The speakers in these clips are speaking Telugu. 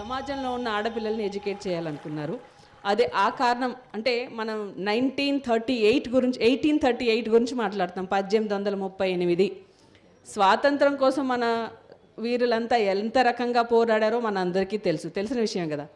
సమాజంలో ఉన్న ఆడపిల్లల్ని ఎడ్యుకేట్ చేయాలనుకున్నారు. అదే ఆ కారణం అంటే మనం నైన్టీన్ థర్టీ ఎయిట్ గురించి ఎయిటీన్ థర్టీ ఎయిట్ గురించి మాట్లాడతాం. పద్దెనిమిది వందల ముప్పై ఎనిమిది. స్వాతంత్రం కోసం మన వీరులంతా ఎంత రకంగా పోరాడారో మన అందరికీ తెలుసు. తెలిసిన విషయం కదా.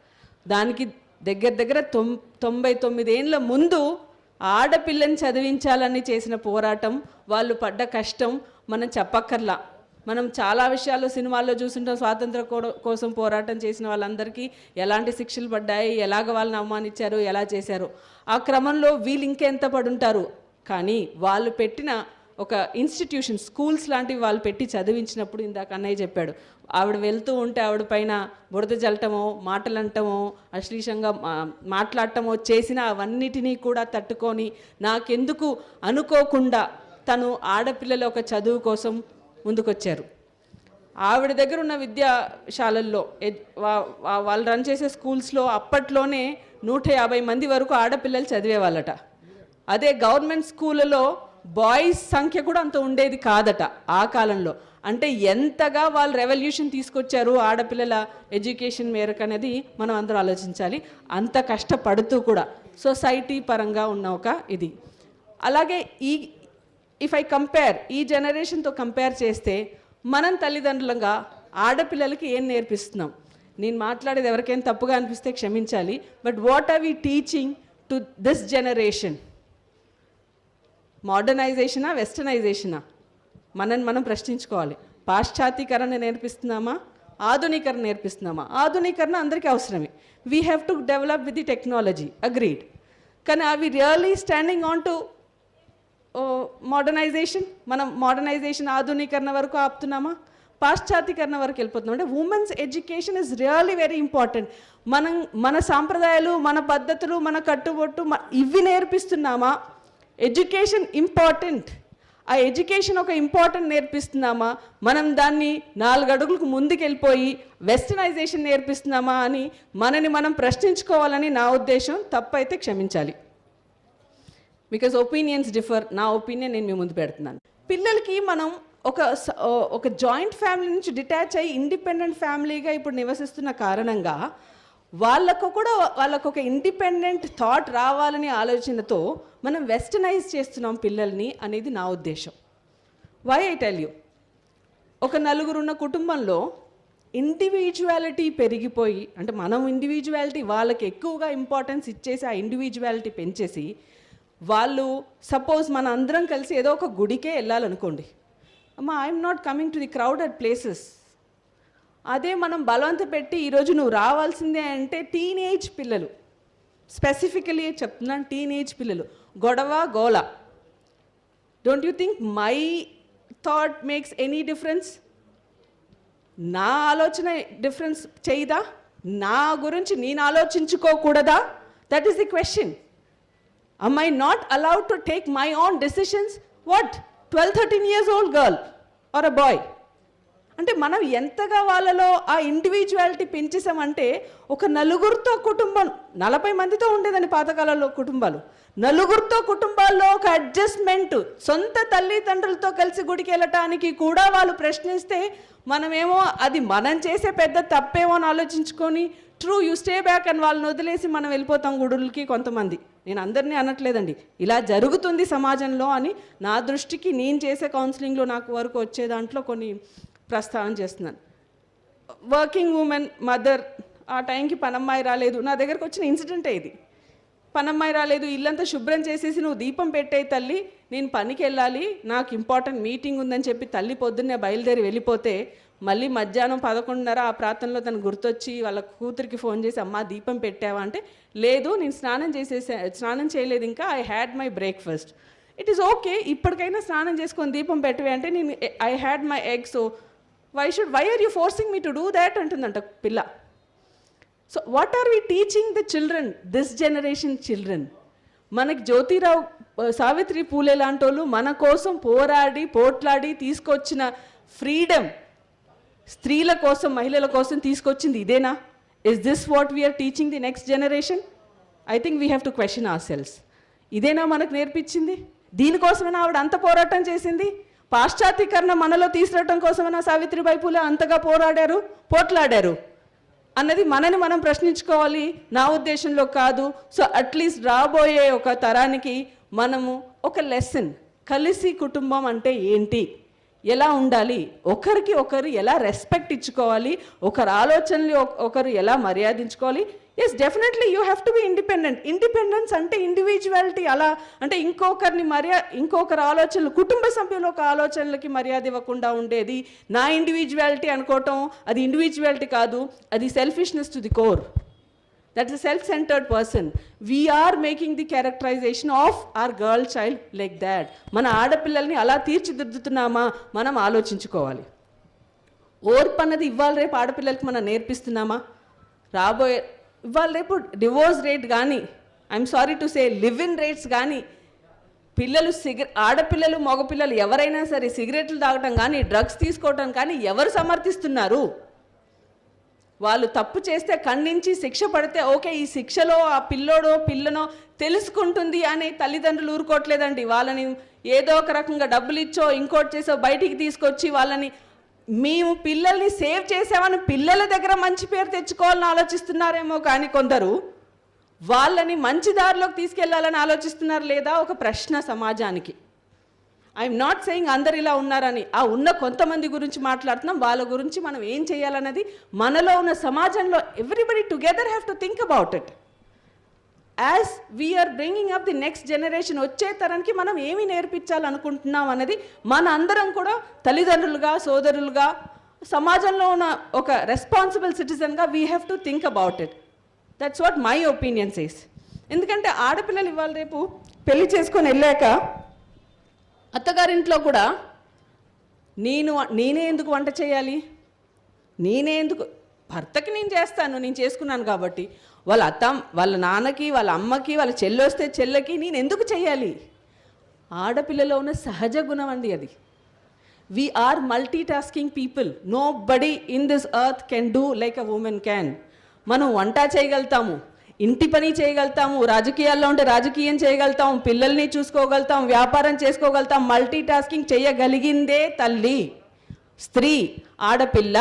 దానికి దగ్గర దగ్గర తొం తొంభై తొమ్మిది ముందు ఆడపిల్లని చదివించాలని చేసిన పోరాటం వాళ్ళు పడ్డ కష్టం మనం చెప్పక్కర్లా. మనం చాలా విషయాల్లో సినిమాల్లో చూసుంటాం స్వాతంత్ర కోసం పోరాటం చేసిన వాళ్ళందరికీ ఎలాంటి శిక్షలు పడ్డాయి ఎలాగ వాళ్ళని అవమానించారు ఎలా చేశారు. ఆ క్రమంలో వీళ్ళు ఇంకెంత పడుంటారు? కానీ వాళ్ళు పెట్టిన ఒక ఇన్స్టిట్యూషన్ స్కూల్స్ లాంటివి వాళ్ళు పెట్టి చదివించినప్పుడు ఇందాక అన్నయ్య చెప్పాడు. ఆవిడ వెళ్తూ ఉంటే ఆవిడ పైన బురద జల్లటమో మాటలు అంటమో అశ్లీషంగా మాట్లాడటమో చేసిన అవన్నిటినీ కూడా తట్టుకొని నాకెందుకు అనుకోకుండా తను ఆడపిల్లల ఒక చదువు కోసం ముందుకొచ్చారు. ఆవిడ దగ్గర ఉన్న విద్యాశాలల్లో వాళ్ళు రన్ చేసే స్కూల్స్లో అప్పట్లోనే నూట యాభై మంది వరకు ఆడపిల్లలు చదివేవాళ్ళట. అదే గవర్నమెంట్ స్కూళ్ళలో బాయ్స్ సంఖ్య కూడా అంత ఉండేది కాదట ఆ కాలంలో. అంటే ఎంతగా వాళ్ళు రెవల్యూషన్ తీసుకొచ్చారు ఆడపిల్లల ఎడ్యుకేషన్ మేరకు అనేది మనం అందరూ ఆలోచించాలి. అంత కష్టపడుతూ కూడా సొసైటీ పరంగా ఉన్న ఒక ఇది. అలాగే ఈ ఇఫ్ ఐ కంపేర్ ఈ జనరేషన్తో కంపేర్ చేస్తే మనం తల్లిదండ్రులంగా ఆడపిల్లలకి ఏం నేర్పిస్తున్నాం? నేను మాట్లాడేది ఎవరికైనా తప్పుగా అనిపిస్తే క్షమించాలి but what are we teaching to this generation మోడర్నైజేషనా వెస్టర్నైజేషనా మనని మనం ప్రశ్నించుకోవాలి. పాశ్చాత్యకరణ నేర్పిస్తున్నామా? ఆధునీకరణ నేర్పిస్తున్నామా? ఆధునీకరణ అందరికీ అవసరమే. We have to develop with the technology agreed కానీ అవి really standing on to modernization మనం మోడర్నైజేషన్ ఆధునీకరణ వరకు ఆపుతున్నామా? పాశ్చాత్యకరణ వరకు వెళ్ళిపోతున్నాం. అంటే women's education is really very important మనం మన సాంప్రదాయాలు మన పద్ధతులు మన కట్టుబొట్టు ఇవి నేర్పిస్తున్నామా? ఎడ్యుకేషన్ ఇంపార్టెంట్ ఆ ఎడ్యుకేషన్ ఒక ఇంపార్టెంట్ నేర్పిస్తున్నామా? మనం దాన్ని నాలుగు అడుగులకు ముందుకెళ్ళిపోయి వెస్టర్నైజేషన్ నేర్పిస్తున్నామా అని మనని మనం ప్రశ్నించుకోవాలని నా ఉద్దేశం. తప్పైతే క్షమించాలి. బికాజ్ ఒపీనియన్స్ డిఫర్ నా ఒపీనియన్ నేను మీ ముందు పెడుతున్నాను. పిల్లలకి మనం ఒక స- ఒక జాయింట్ ఫ్యామిలీ నుంచి డిటాచ్ అయ్యి ఇండిపెండెంట్ ఫ్యామిలీగా ఇప్పుడు నివసిస్తున్న కారణంగా వాళ్ళకు కూడా వాళ్ళకు ఒక ఇండిపెండెంట్ థాట్ రావాలనే ఆలోచనతో మనం వెస్టర్నైజ్ చేస్తున్నాం పిల్లల్ని అనేది నా ఉద్దేశం. వై ఐ టెల్ యూ ఒక నలుగురున్న కుటుంబంలో ఇండివిజువాలిటీ పెరిగిపోయి అంటే మనం ఇండివిజువాలిటీ వాళ్ళకి ఎక్కువగా ఇంపార్టెన్స్ ఇచ్చేసి ఆ ఇండివిజువాలిటీ పెంచేసి వాళ్ళు సపోజ్ మన అందరం కలిసి ఏదో ఒక గుడికే వెళ్ళాలనుకోండి. అమ్మా I'm not coming to the crowded places అదే మనం బలవంత పెట్టి ఈరోజు నువ్వు రావాల్సిందే అంటే టీనేజ్ పిల్లలు. స్పెసిఫికలీ చెప్తున్నాను టీనేజ్ పిల్లలు. గొడవ గోల. Don't you think my thought makes any difference నా ఆలోచన డిఫరెన్స్ చేయదా? నా గురించి నేను ఆలోచించుకోకూడదా? That is the question am I not allowed to take my own decisions? What? 12, 13 years old girl or a boy? అంటే మనం ఎంతగా వాళ్ళలో ఆ ఇండివిజువాలిటీ పెంచేసామంటే ఒక నలుగురితో కుటుంబం నలభై మందితో ఉండేదండి పాతకాలంలో కుటుంబాలు నలుగురితో కుటుంబాల్లో ఒక అడ్జస్ట్మెంట్ సొంత తల్లిదండ్రులతో కలిసి గుడికి వెళ్ళటానికి కూడా వాళ్ళు ప్రశ్నిస్తే మనమేమో అది మనం చేసే పెద్ద తప్పేమో అని ఆలోచించుకొని ట్రూ యూ స్టే బ్యాక్ అని వాళ్ళని వదిలేసి మనం వెళ్ళిపోతాం గుడులకి కొంతమంది నేను అందరినీ అనట్లేదండి. ఇలా జరుగుతుంది సమాజంలో అని నా దృష్టికి నేను చేసే కౌన్సిలింగ్లో నాకు వరకు వచ్చే దాంట్లో కొన్ని ప్రస్తావన చేస్తున్నాను. వర్కింగ్ ఉమెన్ మదర్ ఆ టైంకి పనమ్మాయి రాలేదు. నా దగ్గరకు వచ్చిన ఇన్సిడెంటే ఇది. పనమ్మాయి రాలేదు ఇల్లంతా శుభ్రం చేసేసి నువ్వు దీపం పెట్టే తల్లి నేను పనికి వెళ్ళాలి నాకు ఇంపార్టెంట్ మీటింగ్ ఉందని చెప్పి తల్లి పొద్దున్నే బయలుదేరి వెళ్ళిపోతే మళ్ళీ మధ్యాహ్నం పదకొండున్నర ఆ ప్రాంతంలో తను గుర్తొచ్చి వాళ్ళ కూతురికి ఫోన్ చేసి అమ్మ దీపం పెట్టావా? అంటే లేదు నేను స్నానం చేసేసా స్నానం చేయలేదు ఇంకా I had my breakfast it is okay ఇప్పటికైనా స్నానం చేసుకొని దీపం పెట్టవే అంటే నేను I had my egg so why should why are you forcing me to do that అంటుందంట పిల్ల. So what are we teaching the children this generation children మనకి జ్యోతిరావు సావిత్రి పూలే లాంటి వాళ్ళు మన కోసం పోరాడి పోట్లాడి తీసుకొచ్చిన ఫ్రీడమ్ స్త్రీల కోసం మహిళల కోసం తీసుకొచ్చింది ఇదేనా? Is this what we are teaching the next generation I think we have to question ourselves ఇదేనా మనకు నేర్పించింది? దీనికోసమైనా ఆవిడ అంత పోరాటం చేసింది? పాశ్చాత్యకరణ మనలో తీసుకురావడం కోసమైనా సావిత్రిబాయి పూలే అంతగా పోరాడారు పోట్లాడారు? అన్నది మనని మనం ప్రశ్నించుకోవాలి. నా ఉద్దేశంలో కాదు. సో అట్లీస్ట్ రాబోయే ఒక తరానికి మనము ఒక లెసన్ కలిసి కుటుంబం అంటే ఏంటి? ఎలా ఉండాలి? ఒకరికి ఒకరు ఎలా రెస్పెక్ట్ ఇచ్చుకోవాలి? ఒకరి ఆలోచనలు ఒకరు ఎలా మర్యాదించుకోవాలి? Yes definitely you have to be independent independence అంటే ఇండివిజువాలిటీ అలా అంటే ఇంకొకరిని మర్యా ఇంకొకరి ఆలోచనలు కుటుంబ సభ్యుల ఒక ఆలోచనలకి మర్యాద ఇవ్వకుండా ఉండేది. నా ఇండివిజువాలిటీ అనుకోవటం అది ఇండివిజువాలిటీ కాదు అది selfishness to the core that is self centred person we are making the characterization of our girl child like that మన ఆడపిల్లల్ని అలా తీర్చిదిద్దుతున్నామా? మనం ఆలోచించుకోవాలి. ఓర్పు అన్నది ఇవాళ రేపు ఆడపిల్లలకి మనం నేర్పిస్తున్నామా? రాబోయే ఇవాళ రేపు డివోర్స్ రేట్ కానీ I'm sorry to say live in rates కానీ పిల్లలు సిగరె ఆడపిల్లలు మగపిల్లలు ఎవరైనా సరే సిగరెట్లు తాగటం కానీ డ్రగ్స్ తీసుకోవటం కానీ ఎవరు సమర్థిస్తున్నారు? వాళ్ళు తప్పు చేస్తే ఖండించి శిక్ష పడితే ఓకే ఈ శిక్షలో ఆ పిల్లోడో పిల్లనో తెలుసుకుంటుంది అని తల్లిదండ్రులు ఊరుకోవట్లేదండి. వాళ్ళని ఏదో ఒక రకంగా డబ్బులు ఇచ్చో ఇంకోటి చేసో బయటికి తీసుకొచ్చి వాళ్ళని మేము పిల్లల్ని సేవ్ చేసామని పిల్లల దగ్గర మంచి పేరు తెచ్చుకోవాలని ఆలోచిస్తున్నారేమో కానీ కొందరు వాళ్ళని మంచి దారిలోకి తీసుకెళ్ళాలని ఆలోచిస్తున్నారు లేదా? ఒక ప్రశ్న సమాజానికి. ఐఎమ్ నాట్ సెయింగ్ అందరు ఇలా ఉన్నారని. ఆ ఉన్న కొంతమంది గురించి మాట్లాడుతున్నాం. వాళ్ళ గురించి మనం ఏం చేయాలన్నది మనలో ఉన్న సమాజంలో everybody together have to think about it as we are bringing up the next generation వచ్చే తరానికి మనం ఏమి నేర్పించాలనుకుంటున్నాం అనేది మన అందరం కూడా తల్లిదండ్రులుగా సోదరులుగా సమాజంలో ఉన్న ఒక responsible సిటిజన్గా we have to think about it that's what my opinions is ఎందుకంటే ఆడపిల్లలు ఇవాళ రేపు పెళ్ళి చేసుకొని వెళ్ళాక అత్తగారింట్లో కూడా నేను నేనే ఎందుకు వంట చేయాలి? నేనే ఎందుకు భర్తకి నేను చేస్తాను నేను చేసుకున్నాను కాబట్టి. వాళ్ళ అత్త వాళ్ళ నాన్నకి వాళ్ళ అమ్మకి వాళ్ళ చెల్లొస్తే చెల్లకి చెల్లెకి నేను ఎందుకు చేయాలి? ఆడపిల్లలో ఉన్న సహజ గుణం అండి అది. We are multi tasking people nobody in this earth can do like a women can మనం వంట చేయగలుగుతాము. ఇంటి పని చేయగలుగుతాము రాజకీయాల్లో ఉంటే రాజకీయం చేయగలుగుతాం పిల్లల్ని చూసుకోగలుగుతాం వ్యాపారం చేసుకోగలుగుతాం మల్టీ టాస్కింగ్ చేయగలిగిందే తల్లి. స్త్రీ ఆడపిల్ల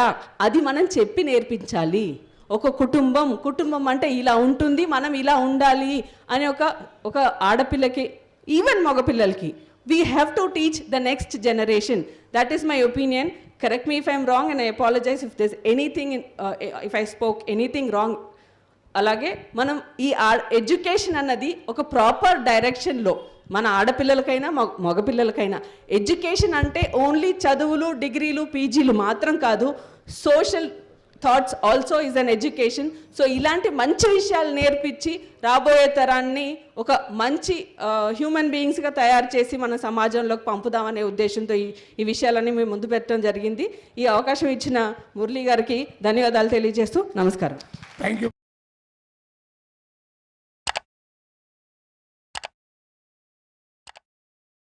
అది మనం చెప్పి నేర్పించాలి. ఒక కుటుంబం కుటుంబం అంటే ఇలా ఉంటుంది మనం ఇలా ఉండాలి అని ఒక ఒక ఆడపిల్లకి even మగపిల్లలకి. We have to teach the next generation that is my opinion correct me if I'm wrong and I apologize if this anything in if I spoke anything wrong అలాగే మనం ఈ ఎడ్యుకేషన్ అన్నది ఒక ప్రాపర్ డైరెక్షన్లో మన ఆడపిల్లలకైనా మగ మగపిల్లలకైనా. ఎడ్యుకేషన్ అంటే ఓన్లీ చదువులు డిగ్రీలు పీజీలు మాత్రం కాదు social thoughts also is an education. So ఇలాంటి మంచి విషయాలు నేర్పించి రాబోయే తరాన్ని ఒక మంచి హ్యూమన్ బీయింగ్స్గా తయారు చేసి మన సమాజంలోకి పంపుదామనే ఉద్దేశంతో ఈ ఈ విషయాలన్నీ మేము ముందు పెట్టడం జరిగింది. ఈ అవకాశం ఇచ్చిన మురళీ గారికి ధన్యవాదాలు తెలియజేస్తూ నమస్కారం. Thank you